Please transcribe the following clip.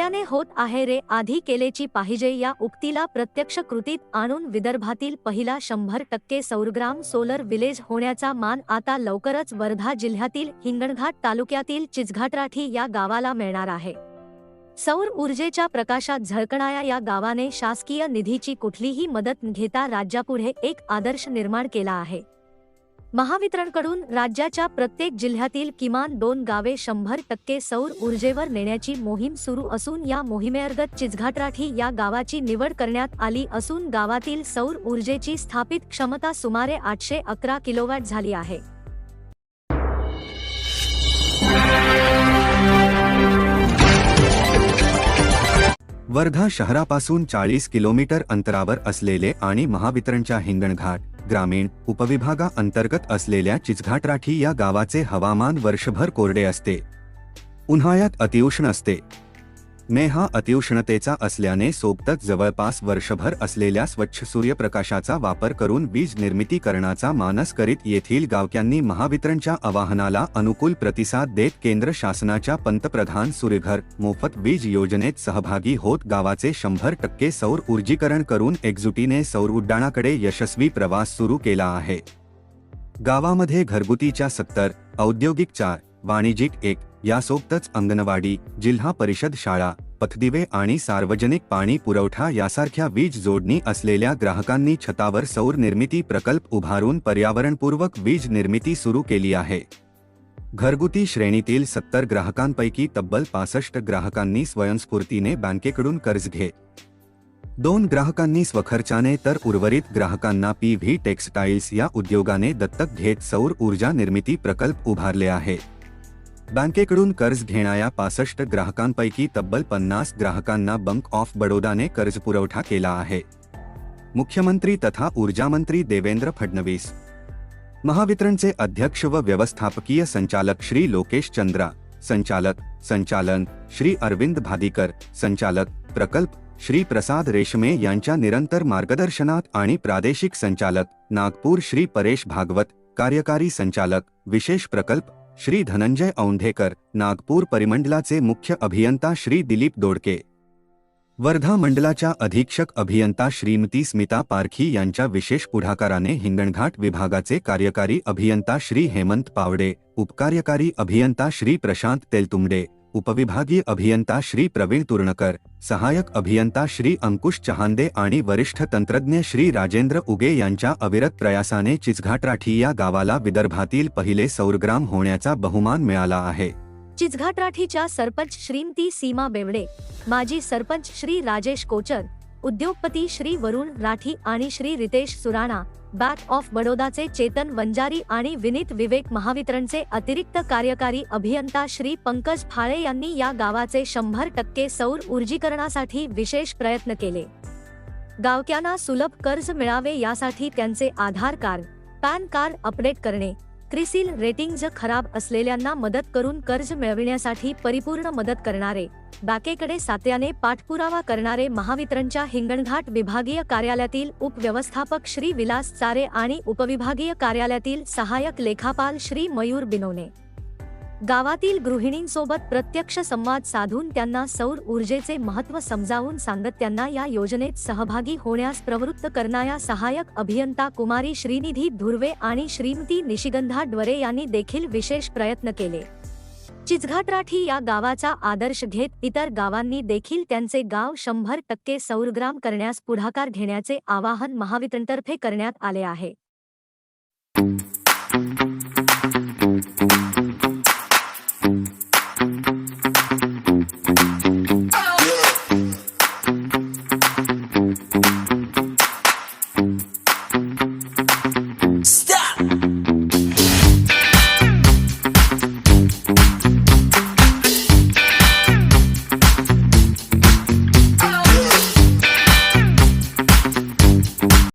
होत आहे रे. आधी केलेची पाहिजे या उक्तीला प्रत्यक्ष कृतीत आणून विदर्भातील पहिला शंभर टक्के सौरग्राम सोलर विलेज होण्याचा मान आता लवकरच वर्धा जिल्ह्यातील हिंगणघाट तालुक्यातील चिचघाटराठी या गावाला मिळणार आहे. सौर ऊर्जेच्या प्रकाशात झळकणाऱ्या या गावाने शासकीय निधीची कुठलीही मदत घेता राज्यापुढे एक आदर्श निर्माण केला आहे. महावितरणकडून राज्याच्या प्रत्येक जिल्ह्यातील किमान दोन गावे शंभर टक्के सौर ऊर्जेवर नेण्याची मोहीम सुरू असून या मोहिमेअंतर्गत चिचघाटराठी या गावाची निवड करण्यात आली असून गावातील सौर ऊर्जेची स्थापित क्षमता सुमारे आठशे अकरा किलोवॅट झाली आहे. वर्धा शहरापासून चाळीस किलोमीटर अंतरावर असलेले आणि महावितरणच्या हिंगणघाट ग्रामीण उपविभागाअंतर्गत असलेल्या चिचघाटराठी या गावाचे हवामान वर्षभर कोरडे असते. उन्हाळ्यात अतिउष्ण असते. मे हा अतिउष्णतेचा असल्याने सोबतच जवळपास वर्षभर असलेल्या स्वच्छ सूर्यप्रकाशाचा वापर करून वीज निर्मिती करण्याचा मानस करीत येथील गावक्यांनी महावितरणच्या आवाहनाला अनुकूल प्रतिसाद देत केंद्र शासनाच्या पंतप्रधान सूर्यघर मोफत वीज योजनेत सहभागी होत गावाचे शंभर टक्के सौर ऊर्जीकरण करून एकजुटीने सौर उड्डाणाकडे यशस्वी प्रवास सुरू केला आहे. गावामध्ये घरगुतीच्या सत्तर औद्योगिक चार वाणिज्यिक एक यासोबतच अंगणवाडी जिल्हा परिषद शाळा पथदिवे आणि सार्वजनिक पाणी पुरवठा यासारख्या वीज जोडणी असलेल्या ग्राहकांनी छतावर सौर निर्मिती प्रकल्प उभारून पर्यावरणपूर्वक वीज निर्मिती सुरू केली आहे. घरगुती श्रेणीतील सत्तर ग्राहकांपैकी तब्बल पासष्ट ग्राहकांनी स्वयंस्फूर्तीने बँकेकडून कर्ज घे. दोन ग्राहकांनी स्वखर्चाने तर उर्वरित ग्राहकांना पी व्ही टेक्सटाईल्स या उद्योगाने दत्तक घेत सौर ऊर्जा निर्मिती प्रकल्प उभारले आहे. बँकेकडून कर्ज घेणाऱ्या पासष्ट ग्राहकांपैकी तब्बल पन्नास ग्राहकांना बँक ऑफ़ बडोदाने कर्ज पुरवठा केला आहे. मुख्यमंत्री तथा ऊर्जामंत्री देवेंद्र फडणवीस. महावितरणचे अध्यक्ष व व्यवस्थापकीय संचालक श्री लोकेश चंद्रा, संचालक, संचालन श्री अरविंद भादीकर, संचालक प्रकल्प श्री प्रसाद रेशमे यांच्या निरंतर मार्गदर्शनात आणि प्रादेशिक संचालक नागपूर श्री परेश भागवत, कार्यकारी संचालक, विशेष प्रकल्प श्री धनंजय औंधेकर नागपूर परिमंडलाचे मुख्य अभियंता श्री दिलीप दोडके. वर्धा मंडलाच्या अधीक्षक अभियंता श्रीमती स्मिता पारखी यांच्या विशेष पुढाकाराने हिंगणघाट विभागाचे कार्यकारी अभियंता श्री हेमंत पावडे उपकार्यकारी अभियंता श्री प्रशांत तेलतुंबडे उपविभागीय अभियंता श्री प्रवीण तुर्णकर सहायक अभियंता श्री अंकुश चहांदे आणि वरिष्ठ तंत्रज्ञ श्री राजेंद्र उगे यांच्या अविरत प्रयासाने चिचघाटराठी या गावाला विदर्भातील पहिले सौरग्राम होण्याचा बहुमान मिळाला आहे. चिचघाटराठीच्या सरपंच श्रीमती सीमा बेवडे माजी सरपंच श्री राजेश कोचर उद्योगपती श्री वरुण राठी आणि श्री रितेश सुराणा बँक ऑफ बडोदाचे चेतन वंजारी आणि विनीत विवेक महावितरणचे अतिरिक्त कार्यकारी अभियंता श्री पंकज फाळे यांनी या गावाचे शंभर टक्के सौर ऊर्जीकरणासाठी विशेष प्रयत्न केले. गावक्यांना सुलभ कर्ज मिळावे यासाठी त्यांचे Aadhaar card PAN card update करणे क्रिसिल रेटिंग्ज खराब असलेल्यांना मदत करून कर्ज मिळविण्यासाठी परिपूर्ण मदत करणारे बँकेकडे सातत्याने पाठपुरावा करणारे महावितरणच्या हिंगणघाट विभागीय कार्यालयातील उपव्यवस्थापक श्री विलास चारे आणि उपविभागीय कार्यालयातील सहाय्यक लेखापाल श्री मयूर बिनोने. गावातील गृहिणींसोबत प्रत्यक्ष संवाद साधून त्यांना सौर ऊर्जेचे महत्त्व समजावून सांगत त्यांना या योजनेत सहभागी होण्यास प्रवृत्त करणाऱ्या सहाय्यक अभियंता कुमारी श्रीनिधी धुर्वे आणि श्रीमती निशिगंधा ड्वरे यांनी देखील विशेष प्रयत्न केले. चिचघाटराठी या गावाचा आदर्श घेत इतर गावांनी देखील त्यांचे गाव शंभर टक्के सौरग्राम करण्यास पुढाकार घेण्याचे आवाहन महावितरणतर्फे करण्यात आले आहे.